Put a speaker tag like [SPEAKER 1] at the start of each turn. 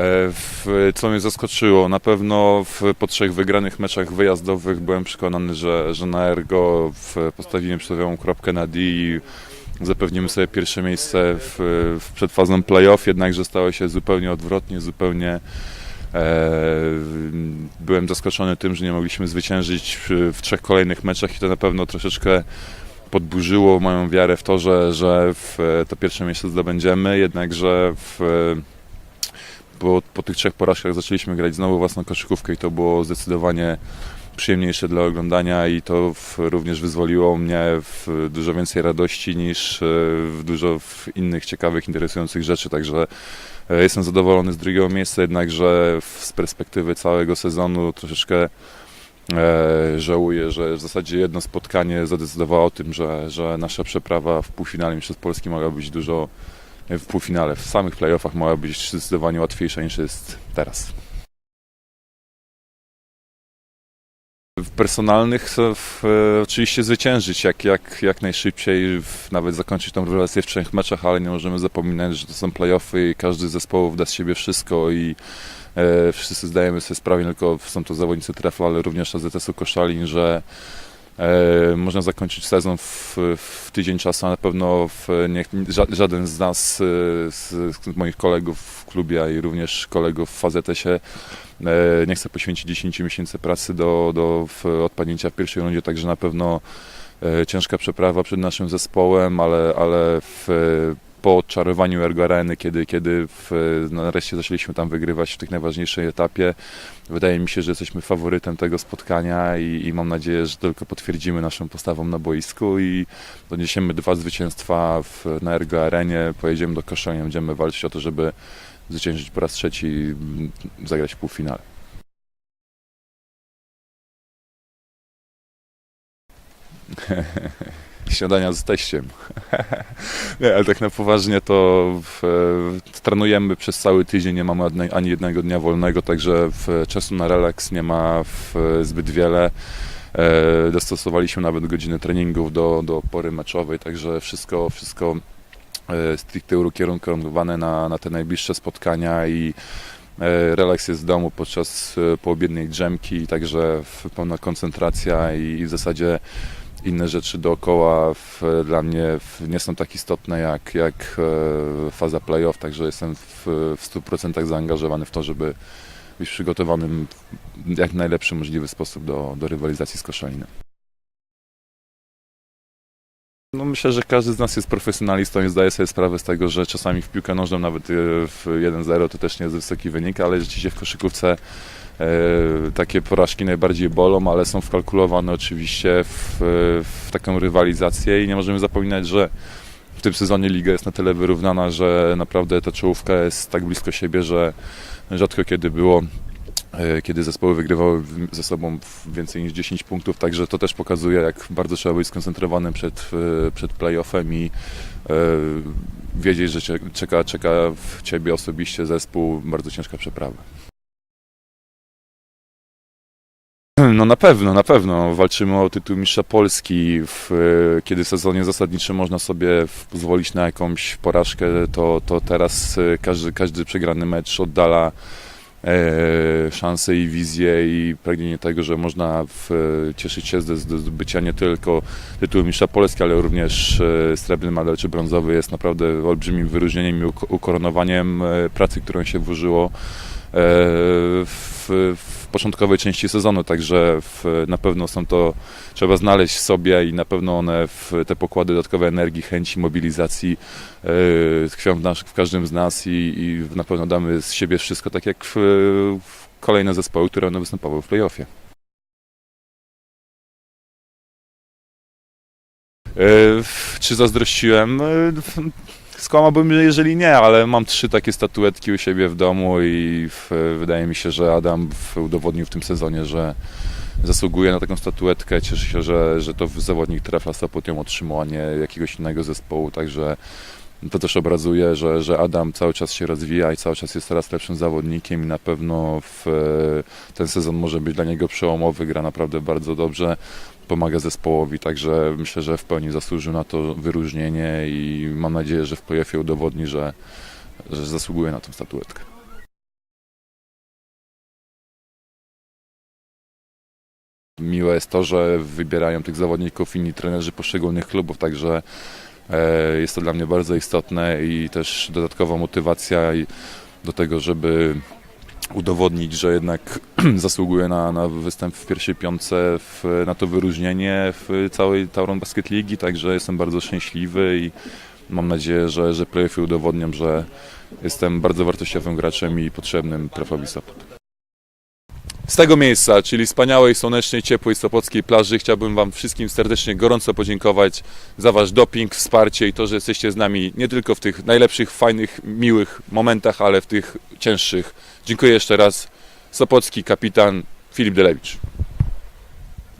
[SPEAKER 1] w, co mnie zaskoczyło, na pewno w, po trzech wygranych meczach wyjazdowych byłem przekonany, że, że na Ergo w, postawimy przysłowiową kropkę na D i zapewnimy sobie pierwsze miejsce w, w przedfazą playoff, jednakże stało się zupełnie odwrotnie, zupełnie e, byłem zaskoczony tym, że nie mogliśmy zwyciężyć w, trzech kolejnych meczach i to na pewno troszeczkę podburzyło moją wiarę w to, że, że w to pierwsze miejsce zdobędziemy, jednakże w, po, po tych trzech porażkach zaczęliśmy grać znowu własną koszykówkę i to było zdecydowanie przyjemniejsze dla oglądania i to w, również wyzwoliło mnie w dużo więcej radości niż e, w dużo w innych ciekawych, interesujących rzeczy, także e, jestem zadowolony z drugiego miejsca, jednakże z perspektywy całego sezonu troszeczkę e, żałuję, że w zasadzie jedno spotkanie zadecydowało o tym, że, że nasza przeprawa w półfinale Mistrzostw Polski mogła być dużo w półfinale, w samych playoffach mogła być zdecydowanie łatwiejsza niż jest teraz. W personalnych chcę w, e, oczywiście zwyciężyć jak, jak, jak najszybciej, w, nawet zakończyć tą relację w trzech meczach, ale nie możemy zapominać, że to są playoffy i każdy z zespołów da z siebie wszystko i e, wszyscy zdajemy sobie sprawę, nie tylko są to zawodnicy trefla, ale również AZS-u Koszalin, że e, można zakończyć sezon w, w tydzień czasu, a na pewno w, nie, ża- żaden z nas, e, z, z moich kolegów w klubie, i również kolegów w AZS-ie E, nie chcę poświęcić 10 miesięcy pracy do, do odpadnięcia w pierwszej rundzie, także na pewno e, ciężka przeprawa przed naszym zespołem, ale, ale w, po odczarowaniu Ergo Areny, kiedy, kiedy w, nareszcie zaczęliśmy tam wygrywać w tych najważniejszej etapie, wydaje mi się, że jesteśmy faworytem tego spotkania i, i mam nadzieję, że tylko potwierdzimy naszą postawą na boisku i doniesiemy dwa zwycięstwa w, na Ergo Arenie, pojedziemy do Koszalina, będziemy walczyć o to, żeby zwyciężyć po raz trzeci i zagrać w półfinale. Śniadania z teściem. nie, ale tak na poważnie to w, e, trenujemy przez cały tydzień, nie mamy ani- jednego dnia wolnego, także w, czasu na relaks nie ma w, zbyt wiele. E, dostosowaliśmy nawet godziny treningów do, do pory meczowej, także wszystko, wszystko e, stricte ukierunkowane na, na te najbliższe spotkania i e, relaks jest w domu podczas poobiedniej drzemki, także pełna koncentracja i w zasadzie inne rzeczy dookoła w, dla mnie w, nie są tak istotne jak, jak e, faza playoff, także jestem w, w 100% zaangażowany w to, żeby być przygotowanym w jak najlepszy możliwy sposób do, do rywalizacji z Koszalinem. No myślę, że każdy z nas jest profesjonalistą i zdaje sobie sprawę z tego, że czasami w piłkę nożną nawet e, w 1-0 to też nie jest wysoki wynik, ale rzeczywiście w koszykówce takie porażki najbardziej bolą, ale są wkalkulowane oczywiście w, w taką rywalizację i nie możemy zapominać, że w tym sezonie liga jest na tyle wyrównana, że naprawdę ta czołówka jest tak blisko siebie, że rzadko kiedy było e, kiedy zespoły wygrywały ze sobą więcej niż 10 punktów, także to też pokazuje, jak bardzo trzeba być skoncentrowanym przed, e, przed playoffem i e, wiedzieć, że czeka, czeka w Ciebie osobiście zespół, bardzo ciężka przeprawa. No na pewno, na pewno. Walczymy o tytuł mistrza Polski. W, e, kiedy w sezonie zasadniczym można sobie pozwolić na jakąś porażkę, to, to teraz e, każdy, każdy przegrany mecz oddala e, szanse i wizję i pragnienie tego, że można w, e, cieszyć się ze zdobycia nie tylko tytułu mistrza Polski, ale również e, srebrny medal czy brązowy jest naprawdę olbrzymim wyróżnieniem i uk- ukoronowaniem pracy, którą się włożyło w, w początkowej części sezonu, także w, na pewno są to, trzeba znaleźć w sobie i na pewno one, w, te pokłady dodatkowej energii, chęci, mobilizacji e, tkwią w, nas, w każdym z nas i, i na pewno damy z siebie wszystko, tak jak w, w kolejne zespoły, które one występowały w playoffie. E, Czy zazdrościłem? Skłamałbym, że jeżeli nie, ale mam trzy takie statuetki u siebie w domu i w, wydaje mi się, że Adam udowodnił w tym sezonie, że zasługuje na taką statuetkę. Cieszę się, że, że to zawodnik Trefla Sopot ją otrzymał, a nie jakiegoś innego zespołu, także to też obrazuje, że, że Adam cały czas się rozwija i cały czas jest coraz lepszym zawodnikiem i na pewno w, e, ten sezon może być dla niego przełomowy, gra naprawdę bardzo dobrze, pomaga zespołowi, także myślę, że w pełni zasłużył na to wyróżnienie i mam nadzieję, że w playoffie udowodni, że, że zasługuje na tą statuetkę. Miłe jest to, że wybierają tych zawodników inni trenerzy poszczególnych klubów, także jest to dla mnie bardzo istotne i też dodatkowa motywacja do tego, żeby udowodnić, że jednak zasługuje na, na występ w pierwszej piątce, w, na to wyróżnienie w całej Tauron Basket Ligi, także jestem bardzo szczęśliwy i mam nadzieję, że, że playoffy udowodnią, że jestem bardzo wartościowym graczem i potrzebnym Trafowi Sopot. Z tego miejsca, czyli wspaniałej, słonecznej, ciepłej Sopockiej plaży chciałbym Wam wszystkim serdecznie, gorąco podziękować za Wasz doping, wsparcie i to, że jesteście z nami nie tylko w tych najlepszych, fajnych, miłych momentach, ale w tych cięższych. Dziękuję jeszcze raz. Sopocki kapitan Filip Delewicz.